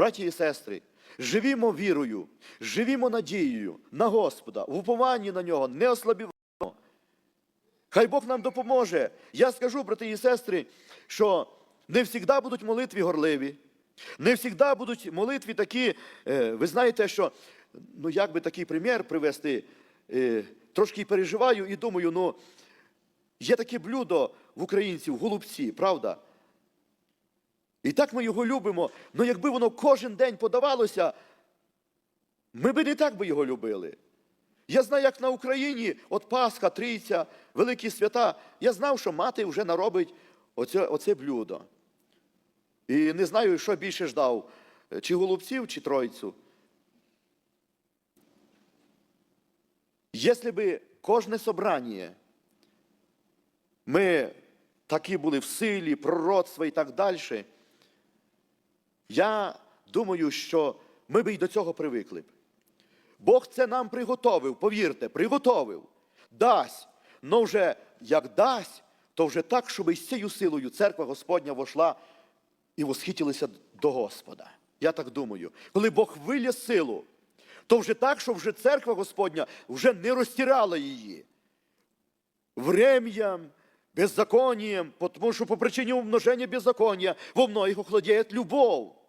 браті і сестри, живімо вірою, живімо надією на Господа, в упованні на нього, не ослабіваємо. Хай Бог нам допоможе. Я скажу, брати і сестри, що не завжди будуть молитві горливі, не завжди будуть молитві такі. е, Ви знаєте, що ну як би такий примір привести, е, трошки переживаю і думаю, ну є таке блюдо в українців, голубці, правда? І так ми його любимо. але якби воно кожен день подавалося, ми би не так би його любили. Я знаю, як на Україні, от Пасха, Трійця, Великі свята, я знав, що мати вже наробить оце, оце блюдо. І не знаю, що більше ждав, чи голубців, чи тройцю. Якщо би кожне собрання ми такі були в силі, пророцтва і так далі, я думаю, що ми би й до цього привикли б. Бог це нам приготовив, повірте, приготовив, дасть. Но вже як дасть, то вже так, щоб із цією силою церква Господня вошла і восхитілися до Господа. Я так думаю. Коли Бог вилє силу, то вже так, що вже церква Господня вже не розтирала її врем'ям, беззаконієм, тому що по причині умноження беззаконня во многих охладіє любов.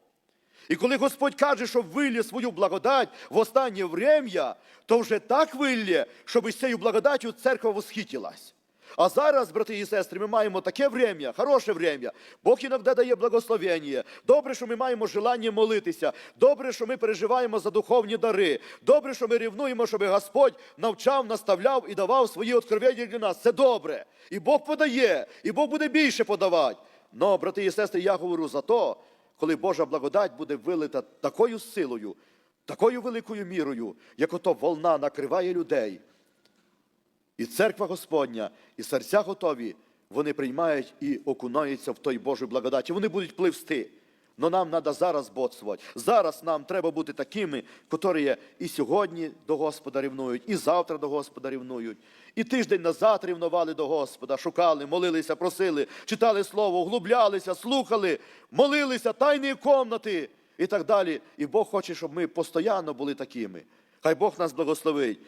І коли Господь каже, що вилє свою благодать в останнє врем'я, то вже так вилє, щоб із цією благодаттю церква восхитилась. А зараз, брати і сестри, ми маємо таке врем'я, хороше врем'я. Бог іноді дає благословення. Добре, що ми маємо желання молитися. Добре, що ми переживаємо за духовні дари. Добре, що ми рівнуємо, щоб Господь навчав, наставляв і давав свої откровення для нас. Це добре. І Бог подає, і Бог буде більше подавати. Но, брати і сестри, я говорю за то, коли Божа благодать буде вилита такою силою, такою великою мірою, як ото волна накриває людей. І церква Господня, і серця готові, вони приймають і окунаються в той Божу благодаті. Вони будуть пливсти. Но нам треба зараз боцувати. Зараз нам треба бути такими, котрі і сьогодні до Господа рівнують, і завтра до Господа рівнують. І тиждень назад рівнували до Господа, шукали, молилися, просили, читали Слово, углублялися, слухали, молилися, тайні комнати і так далі. І Бог хоче, щоб ми постійно були такими. Хай Бог нас благословить.